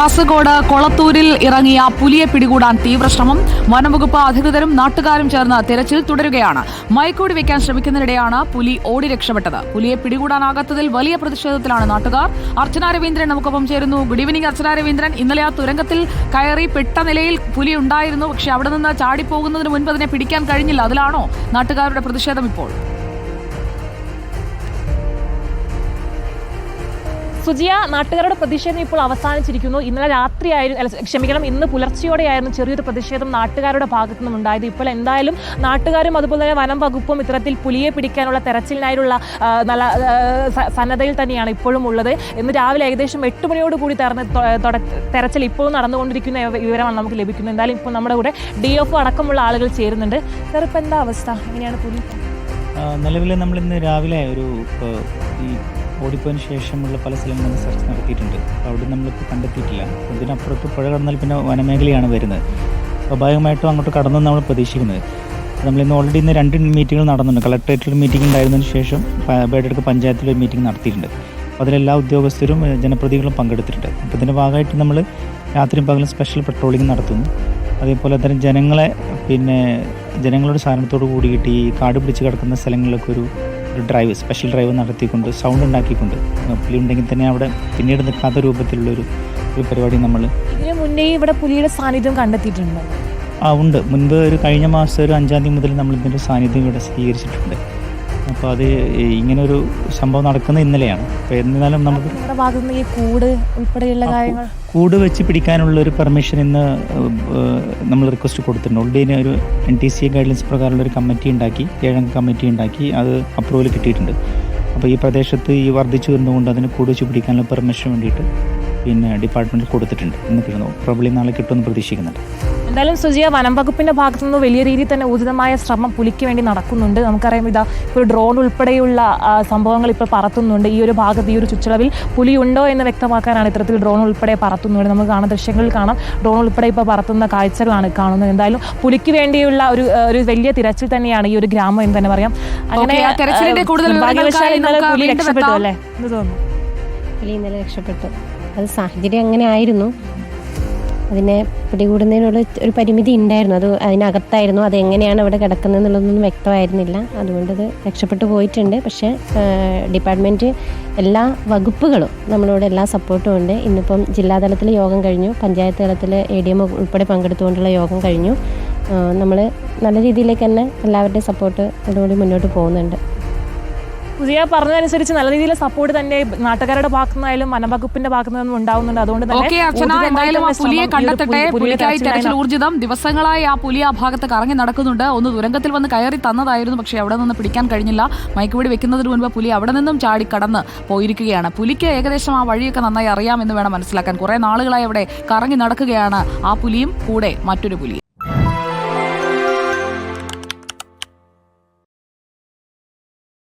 കാസർഗോഡ് കൊളത്തൂരിൽ ഇറങ്ങിയ പുലിയെ പിടികൂടാൻ തീവ്രശ്രമം. വനംവകുപ്പ് അധികൃതരും നാട്ടുകാരും ചേർന്ന് തെരച്ചിൽ തുടരുകയാണ്. മയക്കോടി വെക്കാൻ ശ്രമിക്കുന്നതിനിടെയാണ് പുലി ഓടി രക്ഷപ്പെട്ടത്. പുലിയെ പിടികൂടാനാകാത്തതിൽ വലിയ പ്രതിഷേധത്തിലാണ് നാട്ടുകാർ. അർച്ചന രവീന്ദ്രൻ നമുക്കൊപ്പം ചേരുന്നു. ഗുഡ് ഈവനിംഗ് അർച്ചന രവീന്ദ്രൻ ഇന്നലെ ആ തുരങ്കത്തിൽ കയറി പെട്ട നിലയിൽ പുലി ഉണ്ടായിരുന്നു. പക്ഷെ അവിടെ നിന്ന് ചാടിപ്പോകുന്നതിന് മുൻപ് അതിനെ പിടിക്കാൻ കഴിഞ്ഞില്ല. അതിലാണോ നാട്ടുകാരുടെ പ്രതിഷേധം ഇപ്പോൾ? സുജിയ നാട്ടുകാരുടെ പ്രതിഷേധം ഇപ്പോൾ അവസാനിച്ചിരിക്കുന്നു. ഇന്നലെ രാത്രിയായിരുന്നു ക്ഷമിക്കണം ഇന്ന് പുലർച്ചെയോടെയായിരുന്നു ചെറിയൊരു പ്രതിഷേധം നാട്ടുകാരുടെ ഭാഗത്തു നിന്നുണ്ടായത്. ഇപ്പോൾ എന്തായാലും നാട്ടുകാരും അതുപോലെ തന്നെ വനം വകുപ്പും ഇത്തരത്തിൽ പുലിയെ പിടിക്കാനുള്ള തെരച്ചിലിനായുള്ള നല്ല സന്നദ്ധയിൽ തന്നെയാണ് ഇപ്പോഴും ഉള്ളത്. ഇന്ന് രാവിലെ ഏകദേശം എട്ട് മണിയോട് കൂടി തെരഞ്ഞ തെരച്ചിൽ ഇപ്പോഴും നടന്നുകൊണ്ടിരിക്കുന്ന വിവരമാണ് നമുക്ക് ലഭിക്കുന്നത്. എന്തായാലും ഇപ്പോൾ നമ്മുടെ കൂടെ ഡി എഫ് അടക്കമുള്ള ആളുകൾ ചേരുന്നുണ്ട്. സാർ ഇപ്പം എന്താ അവസ്ഥ? എങ്ങനെയാണ് പുലി? നിലവിൽ നമ്മൾ ഇന്ന് രാവിലെ ഒരു ഓടിപ്പോയതിന് ശേഷമുള്ള പല സ്ഥലങ്ങളിൽ സെർച്ച് നടത്തിയിട്ടുണ്ട്. അവിടെ നമ്മളിപ്പോൾ കണ്ടെത്തിയിട്ടില്ല. ഇതിനപ്പുറത്ത് പുഴ കടന്നാൽ പിന്നെ വനമേഖലയാണ് വരുന്നത്. സ്വാഭാവികമായിട്ടും അങ്ങോട്ട് കടന്നു നമ്മൾ പ്രതീക്ഷിക്കുന്നത്. നമ്മൾ ഇന്ന് ഓൾറെഡി ഇന്ന് രണ്ട് മീറ്റിംഗുകൾ നടന്നുണ്ട് കളക്ടറേറ്റിൽ മീറ്റിംഗ് ഉണ്ടായിരുന്നതിന് ശേഷം ബേഡെടുക്ക് പഞ്ചായത്തിൽ ഒരു മീറ്റിംഗ് നടത്തിയിട്ടുണ്ട്. അപ്പോൾ അതിലെല്ലാ ഉദ്യോഗസ്ഥരും ജനപ്രതിനിധികളും പങ്കെടുത്തിട്ടുണ്ട്. അപ്പോൾ ഇതിന്റെ ഭാഗമായിട്ട് നമ്മൾ രാത്രിയും പകലും സ്പെഷ്യൽ പെട്രോളിംഗ് നടത്തുന്നു. അതേപോലെ തന്നെ ജനങ്ങളെ പിന്നെ ജനങ്ങളുടെ സാധനത്തോട് കൂടിയിട്ട് ഈ കാട് പിടിച്ച് കിടക്കുന്ന സ്ഥലങ്ങളിലൊക്കെ ഒരു ഒരു ഡ്രൈവ് സ്പെഷ്യൽ ഡ്രൈവ് നടത്തിക്കൊണ്ട് സൗണ്ട് ഉണ്ടാക്കിക്കൊണ്ട് പുലി ഉണ്ടെങ്കിൽ തന്നെ അവിടെ പിന്നീട് നിൽക്കാത്ത രൂപത്തിലുള്ളൊരു ഒരു പരിപാടി നമ്മൾ ഇതിനു മുന്നേ ഇവിടെ പുലിയുടെ സാന്നിധ്യം കണ്ടെത്തിയിട്ടുണ്ട്? ആ ഉണ്ട്. മുൻപ് ഒരു കഴിഞ്ഞ മാസം ഒരു അഞ്ചാം തീയതി മുതൽ നമ്മൾ ഇതിന്റെ സാന്നിധ്യം ഇവിടെ സ്ഥിരീകരിച്ചിട്ടുണ്ട് അപ്പോൾ അത് ഇങ്ങനെ ഒരു സംഭവം നടക്കുന്നത് ഇന്നലെയാണ്. അപ്പോൾ എന്നിരുന്നാലും നമുക്ക് ഈ കൂട് ഉൾപ്പെടെയുള്ള കാര്യങ്ങൾ കൂട് വെച്ച് പിടിക്കാനുള്ള ഒരു പെർമിഷൻ ഇന്ന് നമ്മൾ റിക്വസ്റ്റ് കൊടുത്തിട്ടുണ്ട്. ഓൾറെഡി ഒരു എൻ ടി സി ഗൈഡ്ലൈൻസ് പ്രകാരമുള്ള ഒരു കമ്മിറ്റി ഉണ്ടാക്കി ഏഴംഗ കമ്മിറ്റി ഉണ്ടാക്കി അത് അപ്രൂവൽ കിട്ടിയിട്ടുണ്ട്. അപ്പോൾ ഈ പ്രദേശത്ത് ഈ വർദ്ധിച്ചു വരുന്നതുകൊണ്ട് അതിന് കൂട് വെച്ച് പിടിക്കാനുള്ള പെർമിഷൻ വേണ്ടിയിട്ട് പിന്നെ ഡിപ്പാർട്ട്മെന്റ് കൊടുത്തിട്ടുണ്ട്. ഇന്ന് കിട്ടുന്നു പ്രോബ്ലി നാളെ കിട്ടുമെന്ന് പ്രതീക്ഷിക്കുന്നുണ്ട്. എന്തായാലും സുജിയ വനം വകുപ്പിന്റെ ഭാഗത്തു നിന്ന് വലിയ രീതിയിൽ തന്നെ ഊർജിതമായ ശ്രമം പുലിക്ക് വേണ്ടി നടക്കുന്നുണ്ട്. നമുക്കറിയാം ഇതാ ഇപ്പോൾ ഡ്രോൺ ഉൾപ്പെടെയുള്ള സംഭവങ്ങൾ ഇപ്പോൾ പറത്തുന്നുണ്ട്. ഈ ഒരു ഭാഗത്ത് ഈ ഒരു ചുറ്റളവിൽ പുലി ഉണ്ടോ എന്ന് വ്യക്തമാക്കാനാണ് ഇത്തരത്തിൽ ഡ്രോൺ ഉൾപ്പെടെ പറത്തുന്നുണ്ട് നമുക്ക് കാണാൻ ദൃശ്യങ്ങളിൽ കാണാം. ഡ്രോൺ ഉൾപ്പെടെ ഇപ്പോൾ പറത്തുന്ന കാഴ്ചകളാണ് കാണുന്നത്. എന്തായാലും പുലിക്ക് വേണ്ടിയുള്ള ഒരു ഒരു വലിയ തിരച്ചിൽ തന്നെയാണ് ഈ ഒരു ഗ്രാമം എന്ന് തന്നെ പറയാം. അങ്ങനെ ഭാഗ്യവശാൽ ഇന്നലെ പുലി രക്ഷപ്പെട്ടു അല്ലേ? എന്ന് തോന്നുന്നു. പുലി ഇന്നലെ രക്ഷപ്പെട്ടു. അത് സാഹചര്യം അങ്ങനെ ആയിരുന്നു അതിനെ പിടികൂടുന്നതിനുള്ള ഒരു പരിമിതി ഉണ്ടായിരുന്നു. അത് അതിനകത്തായിരുന്നു. അത് എങ്ങനെയാണ് അവിടെ കിടക്കുന്നത് എന്നുള്ളതൊന്നും വ്യക്തമായിരുന്നില്ല. അതുകൊണ്ട് അത് രക്ഷപ്പെട്ടു പോയിട്ടുണ്ട്. പക്ഷേ ഡിപ്പാർട്ട്മെന്റ് എല്ലാ വകുപ്പുകളും നമ്മളോട് എല്ലാ സപ്പോർട്ടും ഉണ്ട്. ഇന്നിപ്പം ജില്ലാതലത്തിൽ യോഗം കഴിഞ്ഞു. പഞ്ചായത്ത് തലത്തിൽ എ ഡി എം ഉൾപ്പെടെ പങ്കെടുത്തുകൊണ്ടുള്ള യോഗം കഴിഞ്ഞു. നമ്മൾ നല്ല രീതിയിലേക്ക് തന്നെ എല്ലാവരുടെയും സപ്പോർട്ട് അതോടുകൂടി മുന്നോട്ട് പോകുന്നുണ്ട്. പുതിയ പറഞ്ഞതനുസരിച്ച് നല്ല രീതിയിൽ സപ്പോർട്ട് തന്നെ നാട്ടുകാരുടെ ഭാഗത്തുനിന്നായാലും വനംവകുപ്പിന്റെ ഭാഗത്തു നിന്നും ഉണ്ടാവുന്നുണ്ട്. അതുകൊണ്ട് തന്നെ പുലിയെ കണ്ടെത്തട്ടെ. പുലിക്കായി തെരച്ചിൽ ഊർജിതം ദിവസങ്ങളായി ആ പുലി ആ ഭാഗത്ത് കറങ്ങി നടക്കുന്നുണ്ട്. ഒന്ന് ദുരന്തത്തിൽ വന്ന് കയറി തന്നതായിരുന്നു പക്ഷേ അവിടെ നിന്ന് പിടിക്കാൻ കഴിഞ്ഞില്ല. മയക്കുപിടി വെക്കുന്നതിന് മുൻപ് പുലി അവിടെ നിന്നും ചാടി കടന്ന് പോയിരിക്കുകയാണ്. പുലിക്ക് ഏകദേശം ആ വഴിയൊക്കെ നന്നായി അറിയാമെന്ന് വേണം മനസ്സിലാക്കാൻ. കുറെ നാളുകളായി അവിടെ കറങ്ങി നടക്കുകയാണ് ആ പുലിയും കൂടെ മറ്റൊരു പുലിയും